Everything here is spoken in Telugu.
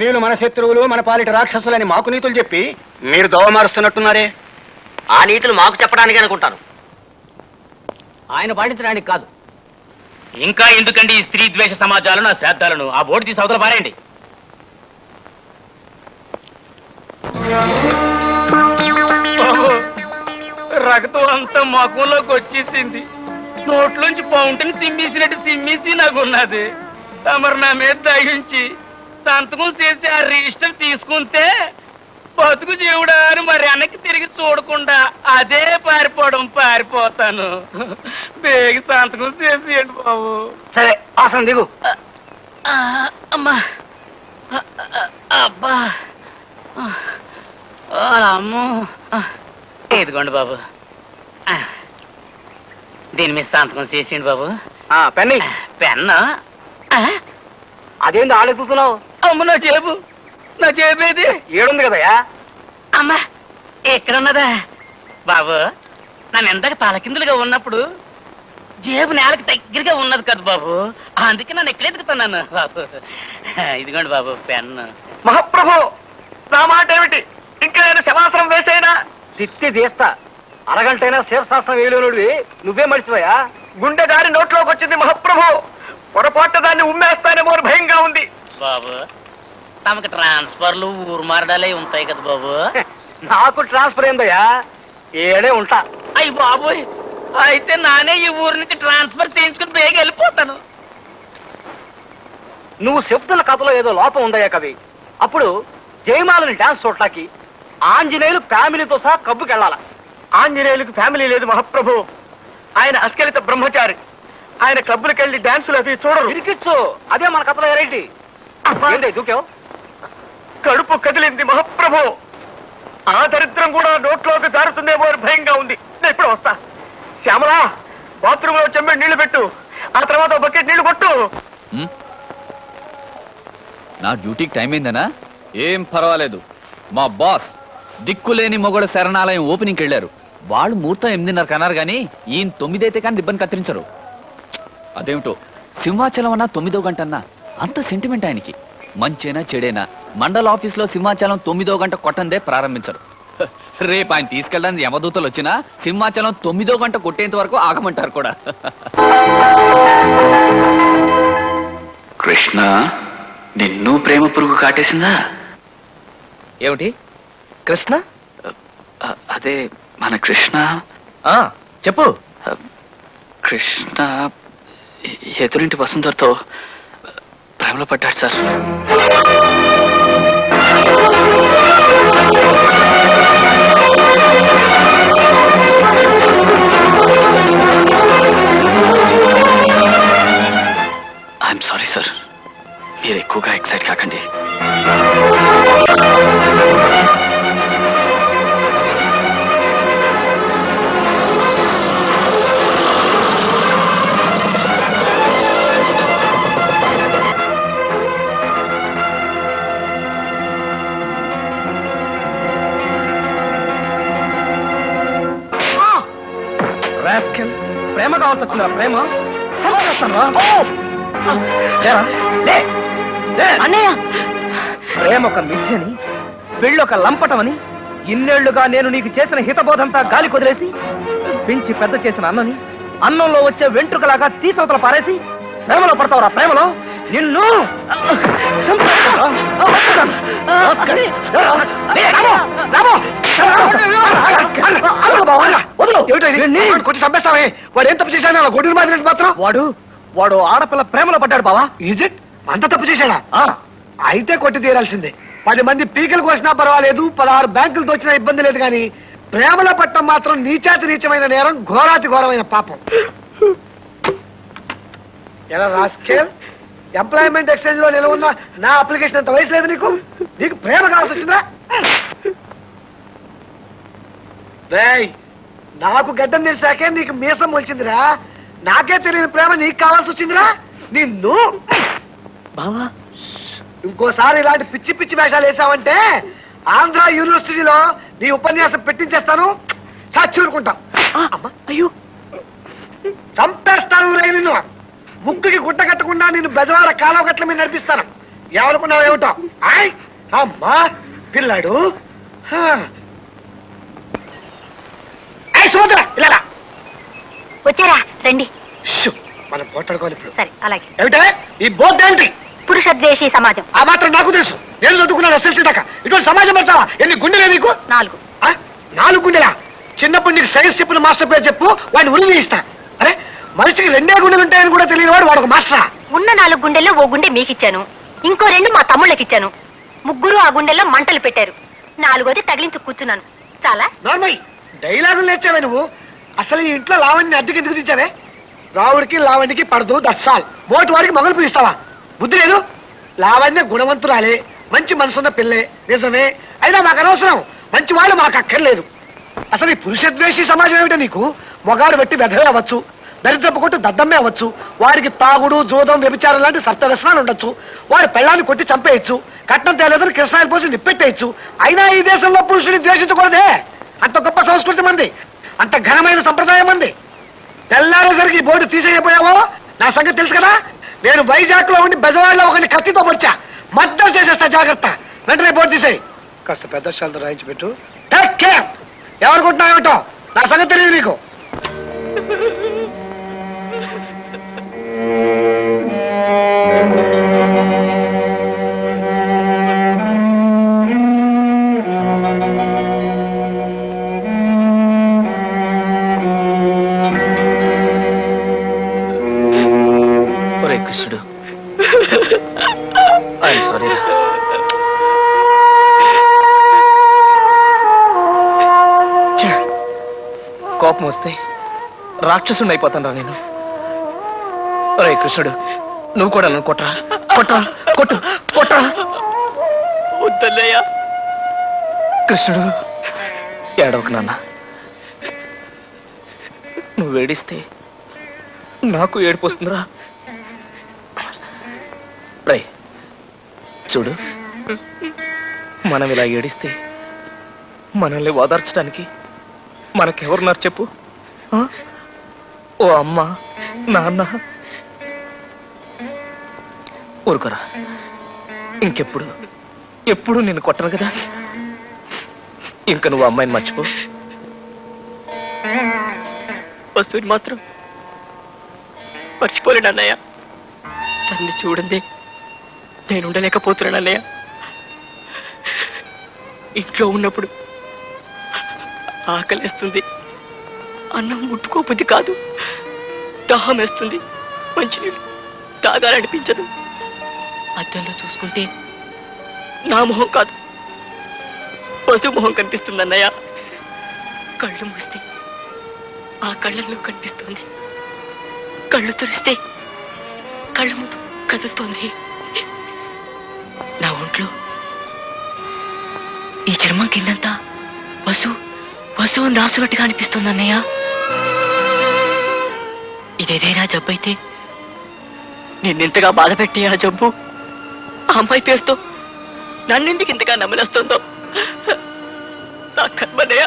స్త్రీలు మన శత్రువులు మన పాలిట రాక్షసులని మాకు నీతులు చెప్పి మీరు దోవ మారుస్తున్నట్టున్నారే? ఆ నీతులు మాకు చెప్పడానికి అనుకుంటాను. ఆయన పాటించడానికి కాదు. ఇంకా ఎందుకండి ఈ స్త్రీ ద్వేష సమాజాలను ఆ శ్రాద్ధాలను? ఆ బోర్డు తీసి అవతల పారేయండి. రక్తం అంతా మకంలోకి వచ్చేసింది. నోట్లోంచి ఫౌంటైన్ సిమ్మేసినట్టు సిమ్మేసి నాకు ఉన్నది తమరు నా మీద దయించి సంతకం చేసి ఆ రిజిస్టర్ తీసుకుంటే బతుకు జీవుడా అని మరి వెనక్కి తిరిగి చూడకుండా అదే పారిపోవడం పారిపోతాను. బేగ సంతకం చేసేయండి బాబు. సరే ఆసనం దిగు. అమ్మా. అబ్బా. అమ్మో. ఇదిగోండి బాబు. దీని మీద సంతకం చేసేయండి బాబు. పెన్ని. పెన్ను. అదేంటి ఆలోచిస్తున్నావు? అమ్మ నా చేపు నా చేపేది ఏడుంది కదయా అమ్మా ఎక్కడున్నదా? బాబు నన్ను ఎందాక తలకిందులుగా ఉన్నప్పుడు జేబు నేలకి దగ్గరగా ఉన్నది కదా బాబు. అందుకే నన్ను ఎక్కడ ఎదుగుతున్నాను బాబు. ఇదిగోండి బాబు పెన్ను. మహాప్రభు నా మాట ఏమిటి? ఇంకా నేను శవాసనం వేసేనా? తిత్తి తీస్తా. అరగంటైనా శివశాస్త్రం వేయలేనుడివి నువ్వే మర్చిపోయా? గుండె దారి నోట్లోకి వచ్చింది మహాప్రభు. పొరపాటు దాన్ని ఉమ్మేస్తానేమో భయంగా ఉంది. బాబు తమకు ట్రాన్స్ఫర్లు ఊరు మారడాలే ఉంటాయి కదా బాబు. నాకు ట్రాన్స్ఫర్ అయిందయ్యా ఏడే ఉంటా. అయ్యి బాబోయ్ అయితే నానే ఈ ఊరు నుంచి ట్రాన్స్ఫర్ చేయించుకుని బేగ వెళ్ళిపోతాను. నువ్వు చెప్తున్న కథలో ఏదో లోపం ఉందయ్యా కవి. అప్పుడు జయమాలని డాన్స్ చూడటానికి ఆంజనేయులు ఫ్యామిలీతో సహా కబ్బుకి వెళ్ళాల. ఆంజనేయులకు ఫ్యామిలీ లేదు మహాప్రభు. ఆయన అస్కలిత బ్రహ్మచారి. ఆయన క్లబ్బులకు వెళ్ళి డాన్సులు అవి చూడరు. ఇరికిచ్చు అదే మన కథలో ఎరైటీ ఏంటి దూకావు? కడుపు కదిలింది మహాప్రభు. ఆ దరిద్రం కూడా నోట్లోకి జారుతుందేమో అని భయంగా ఉంది. నేను ఇప్పుడు వస్తా. శ్యామలా బాత్రూమ్లో చెమ్మె నీళ్ళు పెట్టు. ఆ తర్వాత బకెట్ నీళ్ళు కొట్టు. నా డ్యూటీకి టైం అయిందనా? ఏం పర్వాలేదు. మా బాస్ దిక్కులేని మొగల శరణాలయం ఓపెనింగ్కి వెళ్ళారు. వాళ్ళు ముహూర్తం ఎనిమిదిన్నర కన్నారు కానీ ఈయన తొమ్మిదైతే కానీ రిబ్బన్ కత్తిరించరు. అదేమిటో సింహాచలం అన్నా తొమ్మిదో గంట అన్నా అంత సెంటిమెంట్ ఆయనకి. మంచేనా చెడేనా. మండల ఆఫీస్లో సింహాచలం తొమ్మిదో గంట కొట్టందే ప్రారంభించరు. రేపు ఆయన తీసుకెళ్ళడానికి యమదూతలు వచ్చినా సింహాచలం తొమ్మిదో గంట కొట్టేంత వరకు ఆగమంటారు కూడా. కృష్ణ నిన్ను ప్రేమ పురుగు కాటేసిందా? ఏమిటి? కృష్ణ? అదే మన కృష్ణ. ఆ చెప్పు. కృష్ణ ఎదురింటి వసుంధరతో ప్రేమలో పడ్డాడు సార్. ఐఎమ్ సారీ సార్ మీరు ఎక్కువగా ఎక్సైట్ కాకండి. రాస్కెల్ ప్రేమ కావాల్సి వచ్చిందా ప్రేమ. ప్రేమ ఒక మిథ్యని పెళ్ళి ఒక లంపటమని ఇన్నేళ్ళుగా నేను నీకు చేసిన హితబోధంతా గాలి కొదిలేసి పెంచి పెద్ద చేసిన అన్నని అన్నంలో వచ్చే వెంట్రుకలాగా తీసవతల పారేసి ప్రేమలో పడతావురా ప్రేమలో నిన్ను చంపేస్తానురా. కొట్టి వాడు ఏం తప్పు అలా మాత్రం? వాడు వాడు ఆడపిల్ల ప్రేమలో పడ్డాడు బావా. ఈజ్ ఇట్ అంత తప్పు చేశాడా? అయితే కొట్టి తీరాల్సిందే. పది మంది పీకలు కోసినా పర్వాలేదు పదహారు బ్యాంకులతో వచ్చినా ఇబ్బంది లేదు కానీ ప్రేమలో పట్టడం మాత్రం నీచాతి నీచమైన నేరం ఘోరాతి ఘోరమైన పాపం. ఎలా రాస్కేల్ ఎంప్లాయ్మెంట్ ఎక్స్చేంజ్లో నిలవున్న నా అప్లికేషన్ అంత వయసు లేదు నీకు? నీకు ప్రేమ కావాల్సి వచ్చిందా నాకు గడ్డం తెలిసాకే నీకు మీసం మొలిచిందిరా నాకే తెలియని ప్రేమ నీకు కావాల్సి వచ్చిందిరా. నిన్ను. బావా. ఇంకోసారి ఇలాంటి పిచ్చి పిచ్చి వేషాలు వేసావంటే ఆంధ్ర యూనివర్సిటీలో నీ ఉపన్యాసం పెట్టించేస్తాను. చచ్చూరుకుంటా. అయ్యో. చంపేస్తాను రే నిన్ను. ముక్కుకి గుట్ట కట్టకుండా నిన్ను బెజవాడ కాలువ గట్ల మీద నడిపిస్తాను. ఏమనుకున్నావు ఏమిటో? ఆయ్! అమ్మా పిల్లాడు. సుభద్ర ఇలా రా. వచ్చారా? రండి. షూ, మనం పోట్లాడుకోవాలి ఇప్పుడు. సరే అలాగే. ఏమిటే? ఈ బోర్డు ఏంటి? పురుష ద్వేషి సమాజం. ఆ మాత్రం నాకు తెలుసు. నేను చదువుకున్నాను ఎస్ఎల్సీ దాకా ఇటువంటి సమాజం పెడతావా? ఎన్ని గుండెలే నీకు? నాలుగు. ఆ? నాలుగు గుండెలా? చిన్నప్పుడు నీకు సైన్స్ చెప్పిన మాస్టర్ పేరు చెప్పు వాడిని ఉరిది ఇస్తా. అరే మనిషికి రెండే గుండెలు ఉంటాయని కూడా తెలియని వాడు వాడు ఒక మాస్టరా? ఉన్న నాలుగు గుండెల్లో ఓ గుండె మీకిచ్చాను. ఇంకో రెండు మా తమ్ముళ్ళకిచ్చాను. ముగ్గురు ఆ గుండెల్లో మంటలు పెట్టారు. నాలుగోది తగిలించు కూర్చున్నాను. చాలా? నార్మల్. డైలాగులు నేర్చావే నువ్వు? అసలు ఈ ఇంట్లో లావణ్ణి అద్దెకి ఎందుకు తెచ్చావే రావుడికి లావణ్యకి పడదు దట్సాల్ మోటి వాడికి మొగలు పిలుస్తావా? బుద్ధి లేదు? లావణ్య గుణవంతురాలే మంచి మనసున్న పిల్లే నిజమే? అయినా మాకు అనవసరం. మంచి వాళ్ళు మాకు అక్కర్లేదు. అసలు ఈ పురుషద్వేషి సమాజం ఏమిటో నీకు? మొగాడు పెట్టి వెధవే అవ్వచ్చు దరిద్రపు కొట్టు దద్దమ్మే అవ్వచ్చు వారికి తాగుడు జూదం వ్యభిచారం లాంటి సప్త వ్యసనాలు ఉండొచ్చు వారి పెళ్ళాన్ని కొట్టి చంపేయచ్చు కట్నం తేలేదని కృష్ణాయిలు పోసి నిప్పెట్టేయచ్చు. అయినా ఈ దేశంలో పురుషుని ద్వేషించకూడదే. అంత గొప్ప సంస్కృతి మంది. అంత ఘనమైన సంప్రదాయం మంది. తెల్లారేసరికి బోర్డు తీసేయపోయావో నా సంగతి తెలుసు కదా? నేను వైజాగ్లో ఉండి బెజవాడలో ఒకరిని కత్తితో పొడిచా. మద్దతు చేసేస్తా జాగ్రత్త. వెంటనే బోర్డు తీసేయి. కాస్త పెద్ద శాలతో రాయించి పెట్టు. టేక్ కేర్ ఎవరుకుంటున్నావు ఏమిటో? నా సంగతి తెలియదు నీకు. కోపం వస్తే రాక్షసుని అయిపోతాను నేను. ఒరే కృష్ణుడు నువ్వు కూడా నన్ను కొట్టరా కొట్టరా కొట్టు కొట్టరా వద్దన్నయ్య. కృష్ణుడు ఏడవకు నాన్న. నువ్వు ఏడిస్తే నాకు ఏడుపు వస్తుందిరా. రే చూడు. మనం ఇలా ఏడిస్తే మనల్ని ఓదార్చడానికి మనకెవరున్నారు చెప్పు? ఓ అమ్మ నాన్న. ఊరుకోరా. ఇంకెప్పుడు? ఎప్పుడు నేను కొట్టను కదా? ఇంకా నువ్వు అమ్మాయిని మర్చిపో. వస్తువుని మాత్రం. మర్చిపోలేడు అన్నయ్య. తన్ని చూడండి. నేను ఉండలేకపోతున్నాను అన్నయ్య. ఇంట్లో ఉన్నప్పుడు ఆకలిస్తుంది. అన్నం ముట్టుకోబుద్ధి కాదు. దాహం వేస్తుంది మంచినీళ్ళు తాగాలనిపించదు. అద్దంలో చూసుకుంటే నా మొహం కాదు. పశు మొహం కనిపిస్తుంది అన్నయ్య కళ్ళు మూస్తే ఆ కళ్ళల్లో కనిపిస్తుంది. కళ్ళు తెరిస్తే కళ్ళ ముందు కదులుతోంది. నా ఒంట్లో ఈ చర్మం కిందంతా పశువు వసువు రాసునట్టుగా అనిపిస్తుంది అన్నయ్య ఇదేదైనా జబ్బు అయితే నిన్నెంతగా బాధ పెట్టి ఆ జబ్బు? ఆ అమ్మాయి పేరుతో నన్నెందుకు ఇంతగా నమ్మలేస్తుందో? నా కర్మనయ్యా